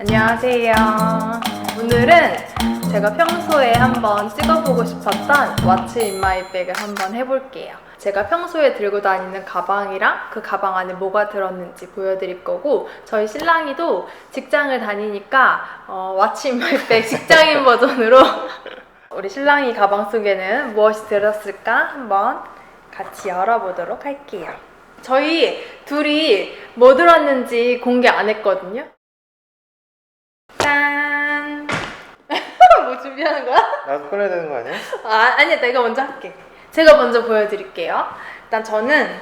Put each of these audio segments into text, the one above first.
안녕하세요. 오늘은 제가 평소에 한번 찍어보고 싶었던 What's in my bag을 한번 해볼게요. 제가 평소에 들고 다니는 가방이랑 그 가방 안에 뭐가 들었는지 보여드릴 거고 저희 신랑이도 직장을 다니니까 어, What's in my bag 직장인 버전으로 우리 신랑이 가방 속에는 무엇이 들었을까 한번 같이 열어보도록 할게요. 저희 둘이 뭐 들었는지 공개 안 했거든요. 준비하는 거야? 나도 꺼내야 되는 거 아니야? 아, 아니야, 내가 먼저 할게. 제가 먼저 보여드릴게요. 일단 저는,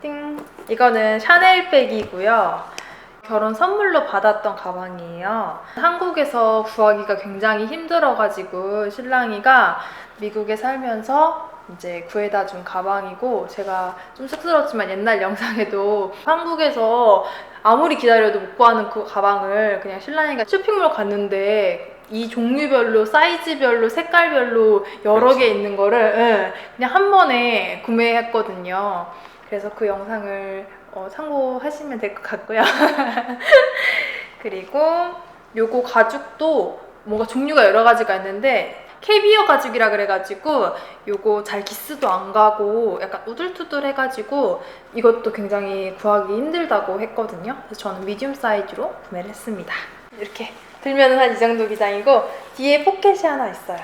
띵. 이거는 샤넬 백이고요. 결혼 선물로 받았던 가방이에요. 한국에서 구하기가 굉장히 힘들어가지고 신랑이가 미국에 살면서 이제 구해다 준 가방이고 제가 좀 쑥스럽지만 옛날 영상에도 한국에서 아무리 기다려도 못 구하는 그 가방을 그냥 신랑이가 쇼핑몰 갔는데 이 종류별로 사이즈별로 색깔별로 여러 그렇지. 개 있는 거를 응, 그냥 한 번에 구매했거든요. 그래서 그 영상을 어, 참고하시면 될 것 같고요. 그리고 요거 가죽도 뭔가 종류가 여러 가지가 있는데 캐비어 가죽이라 그래가지고 요거 잘 기스도 안 가고 약간 우들투들 해가지고 이것도 굉장히 구하기 힘들다고 했거든요. 그래서 저는 미디움 사이즈로 구매를 했습니다. 이렇게 들면 한이 정도 기장이고 뒤에 포켓이 하나 있어요.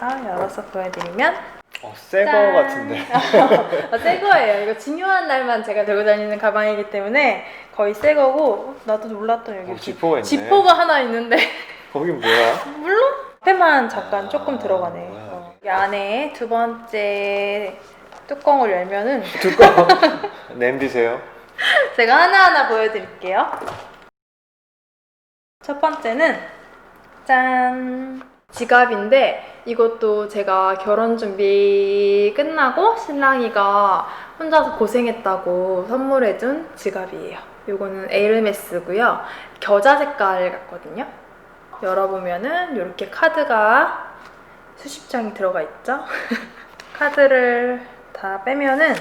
아 열어서 보여드리면 어, 새거 짠. 같은데. 아, 새 거예요. 이거 중요한 날만 제가 들고 다니는 가방이기 때문에 거의 새 거고 어, 나도 몰랐던 여기 어, 지퍼가 있네. 지퍼가 하나 있는데 거긴 뭐야? 물론 앞에만 잠깐 아, 조금 들어가네. 뭐야. 어. 이 안에 두 번째 뚜껑을 열면은 뚜껑 냄비세요? 제가 하나하나 보여드릴게요. 첫 번째는 짠 지갑인데 이것도 제가 결혼 준비 끝나고 신랑이가 혼자서 고생했다고 선물해준 지갑이에요. 이거는 에르메스고요. 겨자 색깔 같거든요. 열어보면은 이렇게 카드가 수십 장이 들어가 있죠. 카드를 다 빼면은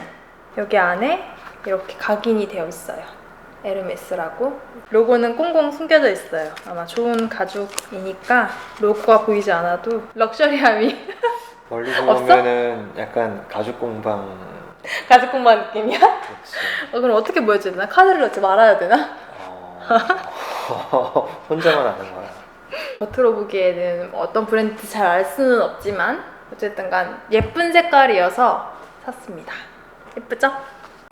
여기 안에 이렇게 각인이 되어 있어요. 에르메스라고 로고는 꽁꽁 숨겨져 있어요. 아마 좋은 가죽이니까 로고가 보이지 않아도 럭셔리함이 멀리서 없어? 보면은 약간 가죽 공방 가죽 공방 느낌이야. 그렇지. 어, 그럼 어떻게 보여줘야 되나? 카드를 넣지 말아야 되나? 어... 혼자만 아는 거야. 겉으로 보기에는 어떤 브랜드 잘 알 수는 없지만 어쨌든 간 예쁜 색깔이어서 샀습니다. 예쁘죠?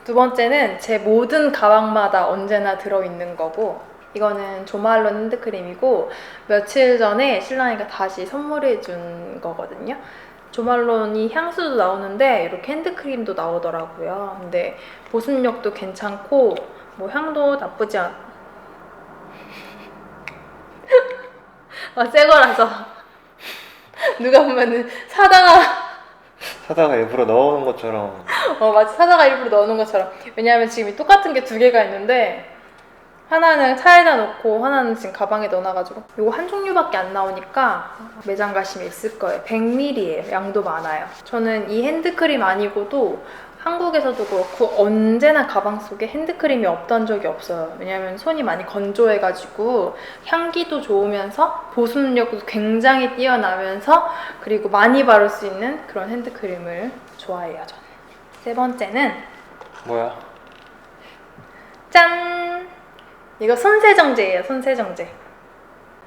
두 번째는 제 모든 가방마다 언제나 들어있는 거고 이거는 조말론 핸드크림이고 며칠 전에 신랑이가 다시 선물해 준 거거든요. 조말론이 향수도 나오는데 이렇게 핸드크림도 나오더라고요. 근데 보습력도 괜찮고 뭐 향도 나쁘지 않, 아, 새 거라서. 누가 보면은 사다가, 사다가 일부러 넣어놓은 것처럼 어, 마치 사다가 일부러 넣어놓은 것처럼. 왜냐하면 지금 이 똑같은 게 두 개가 있는데, 하나는 차에다 놓고, 하나는 지금 가방에 넣어놔가지고. 이거 한 종류밖에 안 나오니까 매장 가시면 있을 거예요. 100ml예요. 양도 많아요. 저는 이 핸드크림 아니고도 한국에서도 그렇고 언제나 가방 속에 핸드크림이 없던 적이 없어요. 왜냐면 손이 많이 건조해가지고 향기도 좋으면서 보습력도 굉장히 뛰어나면서 그리고 많이 바를 수 있는 그런 핸드크림을 좋아해요, 저는. 세 번째는 뭐야? 짠! 이거 손세정제예요, 손세정제.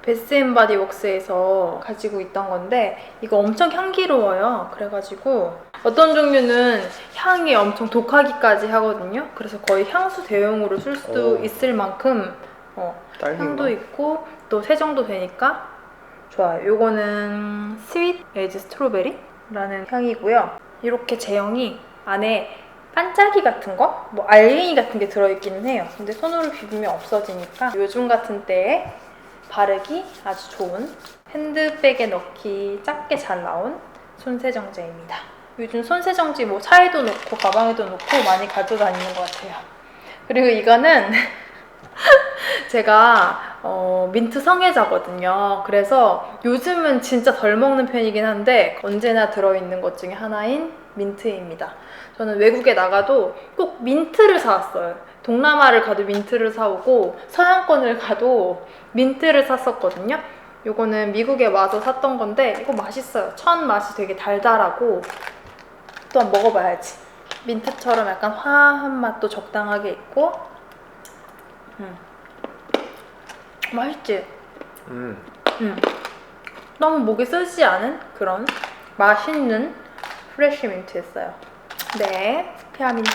베스앤바디 웍스에서 가지고 있던 건데 이거 엄청 향기로워요. 그래가지고 어떤 종류는 향이 엄청 독하기까지 하거든요. 그래서 거의 향수 대용으로 쓸 수도 오. 있을 만큼 어? 향도 있고 또 세정도 되니까 좋아요. 요거는 스윗 에이즈 스트로베리라는 향이고요. 이렇게 제형이 안에 반짝이 같은 거? 뭐 알갱이 같은 게 들어있기는 해요. 근데 손으로 비비면 없어지니까 요즘 같은 때에 바르기 아주 좋은 핸드백에 넣기 작게 잘 나온 손세정제입니다. 요즘 손세정제 뭐 차에도 넣고 가방에도 넣고 많이 가져다니는 것 같아요. 그리고 이거는 제가 어, 민트 성애자거든요. 그래서 요즘은 진짜 덜 먹는 편이긴 한데 언제나 들어있는 것 중에 하나인 민트입니다. 저는 외국에 나가도 꼭 민트를 사왔어요. 동남아를 가도 민트를 사오고 서양권을 가도 민트를 샀었거든요. 요거는 미국에 와서 샀던 건데 이거 맛있어요. 첫 맛이 되게 달달하고 또 한번 먹어봐야지. 민트처럼 약간 화한 맛도 적당하게 있고 음. 맛있지? 음. 음. 너무 목이 쓰지 않은 그런 맛있는 프레쉬 민트였어요. 네, 스페아 민트.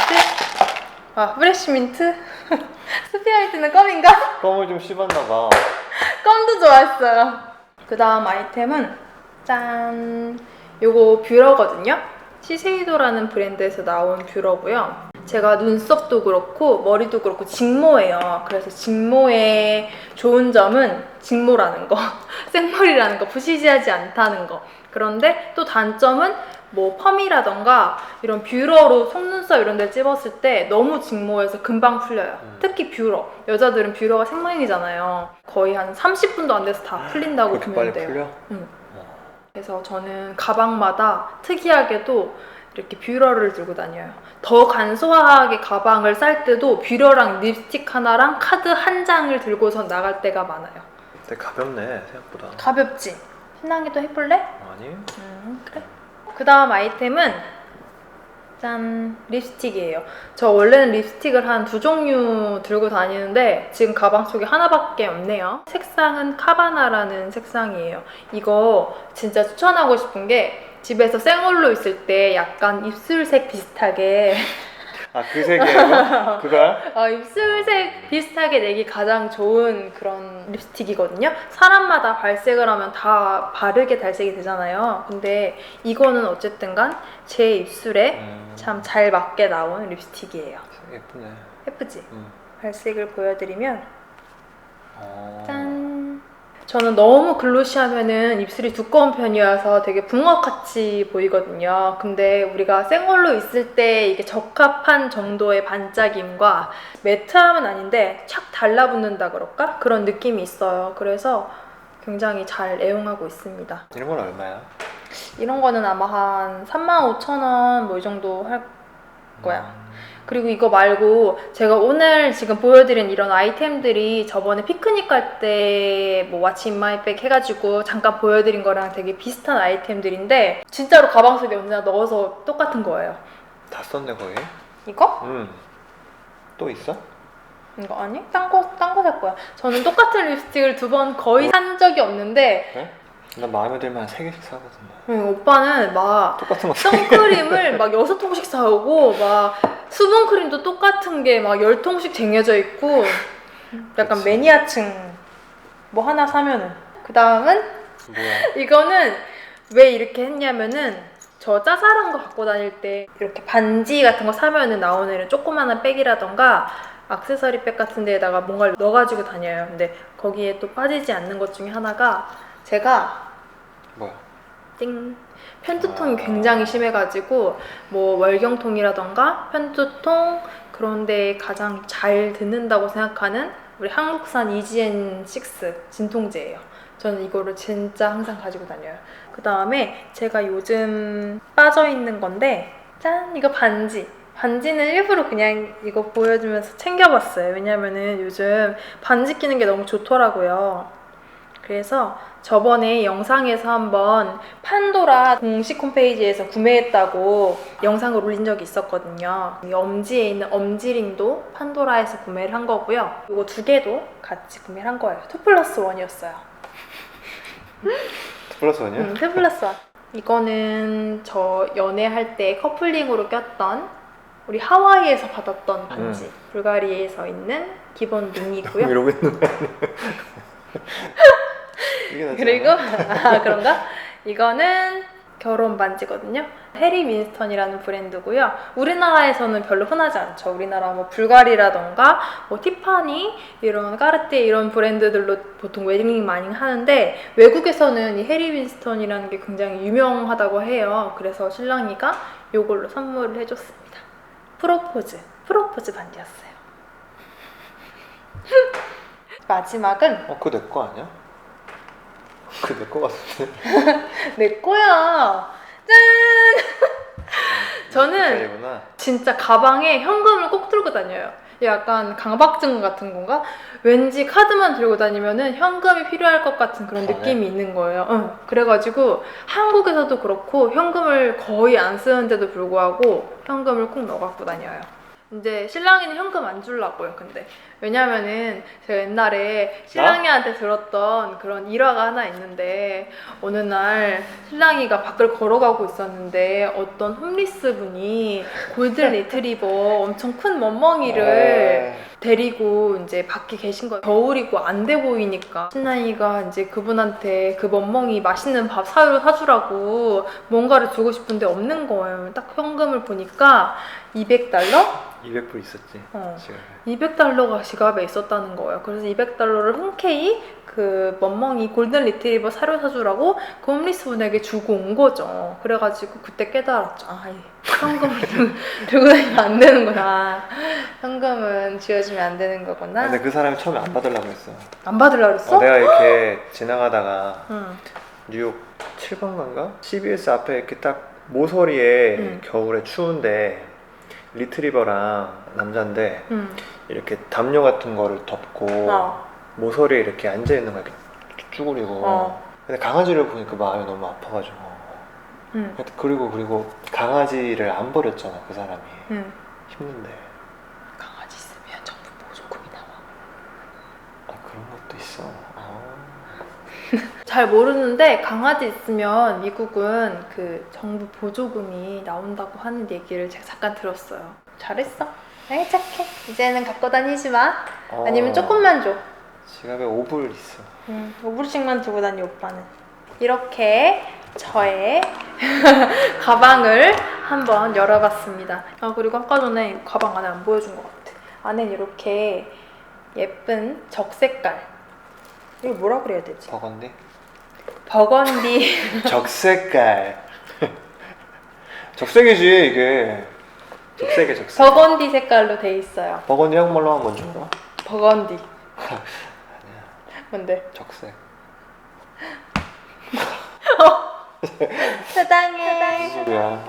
아, 프레쉬 민트? 스페아 민트는 껌인가? 껌을 좀 씹었나 봐. 껌도 좋아했어요. 그 다음 아이템은 짠! 요거 뷰러거든요. 시세이도라는 브랜드에서 나온 뷰러고요. 제가 눈썹도 그렇고 머리도 그렇고 직모예요. 그래서 직모의 좋은 점은 직모라는 거, 생머리라는 거, 부시시하지 않다는 거. 그런데 또 단점은 뭐 펌이라던가 이런 뷰러로 속눈썹 이런 데 찝었을 때 너무 직모해서 금방 풀려요. 음. 특히 뷰러. 여자들은 뷰러가 생명이잖아요. 거의 한 30분도 안 돼서 다 풀린다고 그렇게 보면 돼요. 풀려? 응. 어. 그래서 저는 가방마다 특이하게도 이렇게 뷰러를 들고 다녀요. 더 간소하게 가방을 쌀 때도 뷰러랑 립스틱 하나랑 카드 한 장을 들고서 나갈 때가 많아요. 되게 가볍네 생각보다. 가볍지? 신랑이도 해볼래? 아니? 음, 그래. 그 다음 아이템은 짠 립스틱이에요. 저 원래는 립스틱을 한 두 종류 들고 다니는데 지금 가방 속에 하나밖에 없네요. 색상은 카바나라는 색상이에요. 이거 진짜 추천하고 싶은 게 집에서 생얼로 있을 때 약간 입술색 비슷하게 아 그 색이에요? 그거야? 어, 입술색 비슷하게 내기 가장 좋은 그런 립스틱이거든요. 사람마다 발색을 하면 다 바르게 달색이 되잖아요. 근데 이거는 어쨌든간 제 입술에 음. 참 잘 맞게 나온 립스틱이에요. 예쁘네. 예쁘지? 음. 발색을 보여드리면 어. 짠. 저는 너무 글로시하면은 입술이 두꺼운 편이어서 되게 붕어같이 보이거든요. 근데 우리가 생얼로 있을 때 이게 적합한 정도의 반짝임과 매트함은 아닌데 착 달라붙는다 그럴까? 그런 느낌이 있어요. 그래서 굉장히 잘 애용하고 있습니다. 이런 건 얼마야? 이런 거는 아마 한 35,000원 뭐 이 정도 할 거야. 음. 그리고 이거 말고 제가 오늘 지금 보여드린 이런 아이템들이 저번에 피크닉 갈 때뭐 왓츠 인마이백 해가지고 잠깐 보여드린 거랑 되게 비슷한 아이템들인데 진짜로 가방 속에 언제나 넣어서 똑같은 거예요. 다 썼네 거의. 이거? 음. 또 있어? 이거 아니? 딴 거, 딴 거 살 거야. 저는 똑같은 립스틱을 두 번 거의 산 적이 없는데 그 래? 나 마음에 들면 한세 개씩 사거든. 음, 오빠는 막 똑같은 거. 선크림을 막 여섯 통씩 사오고 막 수분크림도 똑같은 게 막 열 통씩 쟁여져 있고 약간 그치. 매니아층 뭐 하나 사면은 그 다음은 뭐야? 이거는 왜 이렇게 했냐면은 저 짜잘한 거 갖고 다닐 때 이렇게 반지 같은 거 사면은 나오는 이런 조그마한 백이라던가 액세서리 백 같은 데에다가 뭔가를 넣어가지고 다녀요. 근데 거기에 또 빠지지 않는 것 중에 하나가 제가 뭐야? 띵 편두통이 아. 굉장히 심해가지고 뭐 월경통이라던가 편두통 그런데 가장 잘 듣는다고 생각하는 우리 한국산 이지엔 6 진통제예요. 저는 이거를 진짜 항상 가지고 다녀요. 그 다음에 제가 요즘 빠져 있는 건데 짠 이거 반지. 반지는 일부러 그냥 이거 보여주면서 챙겨봤어요. 왜냐면은 요즘 반지 끼는 게 너무 좋더라고요. 그래서 저번에 영상에서 한번 판도라 공식 홈페이지에서 구매했다고 영상을 올린 적이 있었거든요. 이 엄지에 있는 엄지링도 판도라에서 구매를 한 거고요. 이거 두 개도 같이 구매를 한 거예요. 2 플러스 1이었어요. 플러스 원이야? 음, 2 플러스 1. 이거는 저 연애할 때 커플링으로 꼈던 우리 하와이에서 받았던 반지. 불가리에서 있는 기본 링이고요. 이러고 있는 거야. 이게 낫지 그리고? 아 그런가? 이거는 결혼 반지거든요. 해리 윈스턴이라는 브랜드고요. 우리나라에서는 별로 흔하지 않죠. 우리나라 뭐 불가리라던가 뭐 티파니 이런 까르띠에 이런 브랜드들로 보통 웨딩링 많이 하는데 외국에서는 이 해리 윈스턴이라는 게 굉장히 유명하다고 해요. 그래서 신랑이가 이걸로 선물을 해줬습니다. 프로포즈, 프로포즈 반지였어요. 마지막은 어 그거 내 거 아니야? 그거 내거 같은데 내 거야. 짠! 저는 이구나 진짜 가방에 현금을 꼭 들고 다녀요. 약간 강박증 같은 건가? 왠지 카드만 들고 다니면은 현금이 필요할 것 같은 그런 그러네. 느낌이 있는 거예요. 응. 그래가지고 한국에서도 그렇고 현금을 거의 안 쓰는데도 불구하고 현금을 꼭 넣어 갖고 다녀요. 이제 신랑이는 현금 안 주려고요. 근데 왜냐면은 제가 옛날에 신랑이한테 들었던 그런 일화가 하나 있는데 어느 날 신랑이가 밖을 걸어가고 있었는데 어떤 홈리스 분이 골든 리트리버 엄청 큰 멍멍이를 네. 데리고 이제 밖에 계신 거예요. 겨울이고 안 돼 보이니까 신랑이가 이제 그분한테 그 멍멍이 맛있는 밥 사유 사주라고 뭔가를 주고 싶은데 없는 거예요. 딱 현금을 보니까 200달러? 200불 있었지 어. 지금 200달러가 지갑에 있었다는 거예요. 그래서 200달러를 흔쾌히 그 멍멍이 골든 리트리버 사료 사주라고 그 홈리스 분에게 주고 온 거죠. 그래가지고 그때 깨달았죠. 아, 이 현금을 들고, 다니면 안 되는구나. 현금은 쥐어주면 안 되는 거구나. 근데 그 사람이 처음에 안 받으려고 했어 안 받으려고 그랬어? 어, 내가 이렇게 지나가다가 응. 뉴욕 7번가인가? CBS 앞에 이렇게 딱 모서리에 음. 겨울에 추운데 리트리버랑 남잔데 응. 이렇게 담요 같은 거를 덮고 어. 모서리에 이렇게 앉아 있는 거야 이렇게 쭈그리고 어. 근데 강아지를 보니까 마음이 너무 아파가지고 응. 그리고 그리고 강아지를 안 버렸잖아 그 사람이 응. 힘든데 강아지 있으면 정부 보조금이 나와. 아 그런 것도 있어 아. 잘 모르는데 강아지 있으면 미국은 그 정부 보조금이 나온다고 하는 얘기를 제가 잠깐 들었어요. 잘했어. 아이 착해. 이제는 갖고 다니지 마. 어. 아니면 조금만 줘. 지갑에 5불 있어 음, 5불씩만 들고 다니 오빠는. 이렇게 저의 가방을 한번 열어봤습니다. 아 그리고 아까 전에 가방 안에 안 보여준 것 같아. 안엔 이렇게 예쁜 적색깔. 이거 뭐라 그래야 되지? 버건디? 버건디. 적색깔 적색이지 이게 적색이 적색 버건디 색깔로 돼 있어요. 버건디 한국말로 하면 뭔지 알아? 버건디. 뭔데? 적색 사랑해. 무슨 소리야